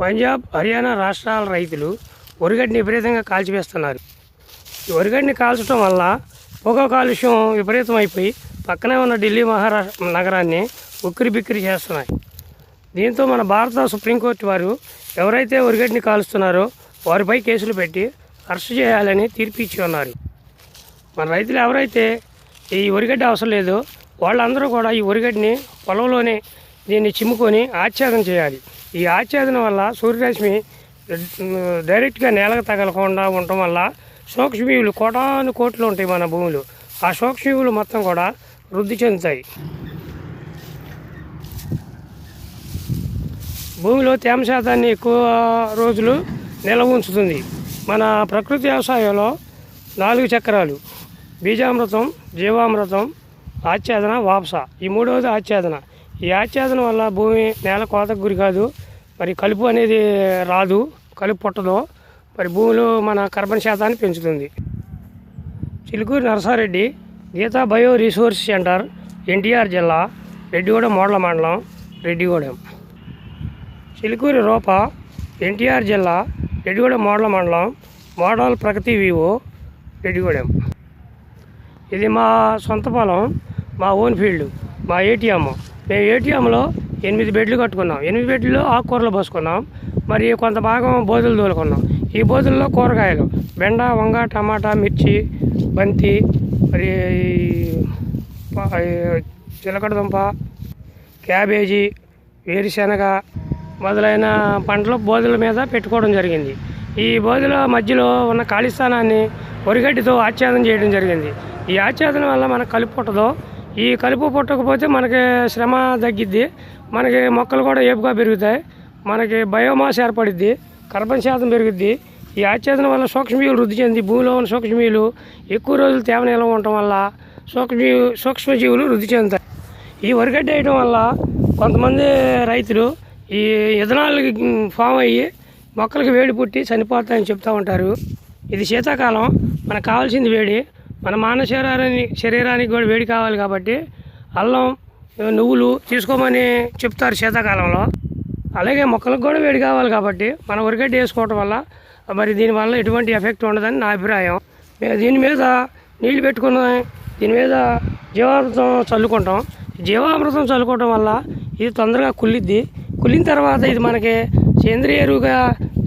పంజాబ్ హర్యానా రాష్ట్రాల రైతులు వరిగడ్డిని విపరీతంగా కాల్చివేస్తున్నారు. ఈ వరిగడ్డిని కాల్చడం వల్ల పొగ కాలుష్యం విపరీతం అయిపోయి పక్కనే ఉన్న ఢిల్లీ మహారాష్ట్ర నగరాన్ని ఉక్కిరి బిక్కిరి చేస్తున్నాయి. దీంతో మన భారత సుప్రీంకోర్టు వారు ఎవరైతే వరిగడ్డిని కాలుస్తున్నారో వారిపై కేసులు పెట్టి అరెస్ట్ చేయాలని తీర్పు ఇచ్చి ఉన్నారు. మన రైతులు ఎవరైతే ఈ వరిగడ్డి అవసరం లేదో వాళ్ళందరూ కూడా ఈ వరిగడ్డిని పొలంలోనే దీన్ని చిమ్ముకొని ఆచ్ఛాదన చేయాలి. ఈ ఆచ్ఛాదన వల్ల సూర్యరశ్మి డైరెక్ట్గా నేలకు తగలకుండా ఉండటం వల్ల సూక్ష్మజీవులు కోటాను కోట్లు ఉంటాయి మన భూములు. ఆ సూక్ష్మీవులు మొత్తం కూడా వృద్ధి చెందుతాయి. భూమిలో తేమ శాతాన్ని ఎక్కువ రోజులు నిల్వ ఉంచుతుంది. మన ప్రకృతి వ్యవసాయంలో నాలుగు చక్రాలు. బీజామృతం జీవామృతం ఆచ్ఛాదన వాపస. ఈ మూడవది ఆచ్ఛాదన. ఈ ఆచ్ఛాదన వల్ల భూమి నేల కోతకు గురి కాదు. మరి కలుపు అనేది రాదు. కలుపు పుట్టదు. మరి భూమిలో మన కర్బన శాతాన్ని పెంచుతుంది. Chilukuru Narasareddy Geetha bio resource centre NTR జిల్లా రెడ్డిగూడెం మోడల మండలం రెడ్డిగూడెం. చిలుకూరి రూప ఎన్టీఆర్ జిల్లా రెడ్డిగూడెం మోడల మండలం మోడల్ ప్రగతి వివో రెడ్డిగూడెం. ఇది మా సొంత పొలం మా ఓన్ ఫీల్డ్ మా ఏటీఎం. ఏటీఎంలో ఎనిమిది బెడ్లు కట్టుకున్నాం. ఎనిమిది బెడ్లు ఆకుకూరలు పోసుకున్నాం. మరి కొంత భాగం బోధులు తోలుకున్నాం. ఈ బోధుల్లో కూరగాయలు బెండ వంగ టమాటా మిర్చి బంతి మరి చిలకడదుంప చిలకడ దుంప క్యాబేజీ వేరుశనగ మొదలైన పంటలు బోధుల మీద పెట్టుకోవడం జరిగింది. ఈ బోధుల మధ్యలో ఉన్న ఖాళీ స్థానాన్ని వరిగడ్డితో ఆచ్ఛాదన చేయడం జరిగింది. ఈ ఆచ్ఛాదన వల్ల మనకు కలుపు పుట్టదు. ఈ కలుపు పుట్టకపోతే మనకి శ్రమ తగ్గిద్ది. మనకి మొక్కలు కూడా ఏపుగా పెరుగుతాయి. మనకి బయోమాస్ ఏర్పడిద్ది. కర్బన్ శాతం పెరుగుద్ది. ఈ ఆచ్ఛేదన వల్ల సూక్ష్మజీవులు వృద్ధి చెంది. భూమిలో ఉన్న సూక్ష్మజీవులు ఎక్కువ రోజులు తేమ నిల్వ ఉండటం వల్ల సూక్ష్మజీవి సూక్ష్మజీవులు వృద్ధి చెందుతాయి. ఈ వరిగడ్డ వేయడం వల్ల కొంతమంది రైతులు ఈ ఇథనాల్కి ఫామ్ అయ్యి మొక్కలకు వేడి పుట్టి చనిపోతాయని చెప్తూ ఉంటారు. ఇది శీతాకాలం. మనకు కావాల్సింది వేడి. మన మానవ శరీరాన్ని శరీరానికి కూడా వేడి కావాలి కాబట్టి అల్లం నువ్వులు తీసుకోమని చెప్తారు శీతాకాలంలో. అలాగే మొక్కలకు కూడా వేడి కావాలి కాబట్టి మనం ఉరిగడ్డ వేసుకోవటం వల్ల మరి దీనివల్ల ఎటువంటి ఎఫెక్ట్ ఉండదని నా అభిప్రాయం. మేము దీని మీద నీళ్ళు పెట్టుకున్నాం దీని మీద జీవామృతం చల్లుకుంటాం. జీవామృతం చల్లుకోవటం వల్ల ఇది తొందరగా కుళ్ళిద్ది. కుళ్ళిన తర్వాత ఇది మనకి సేంద్రియ ఎరువుగా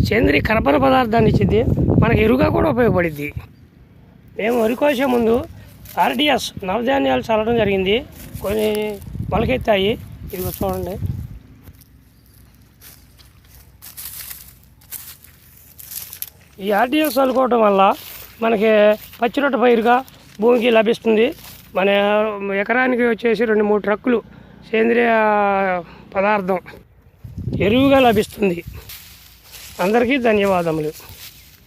సేంద్రియ కర్బన పదార్థాన్ని ఇచ్చింది మనకి ఎరువుగా కూడా ఉపయోగపడిద్ది. మేము వరి కోసే ముందు ఆర్డిఎస్ నవధాన్యాలు చల్లడం జరిగింది. కొన్ని మొలకెత్తాయి. ఇది చూడండి. ఈ ఆర్డిఎస్ చల్లుకోవడం వల్ల మనకి పచ్చిరొట్ట పైరుగా భూమికి లభిస్తుంది. మన ఎకరానికి వచ్చేసి రెండు మూడు ట్రక్కులు సేంద్రియ పదార్థం ఎరువుగా లభిస్తుంది. అందరికీ ధన్యవాదములు.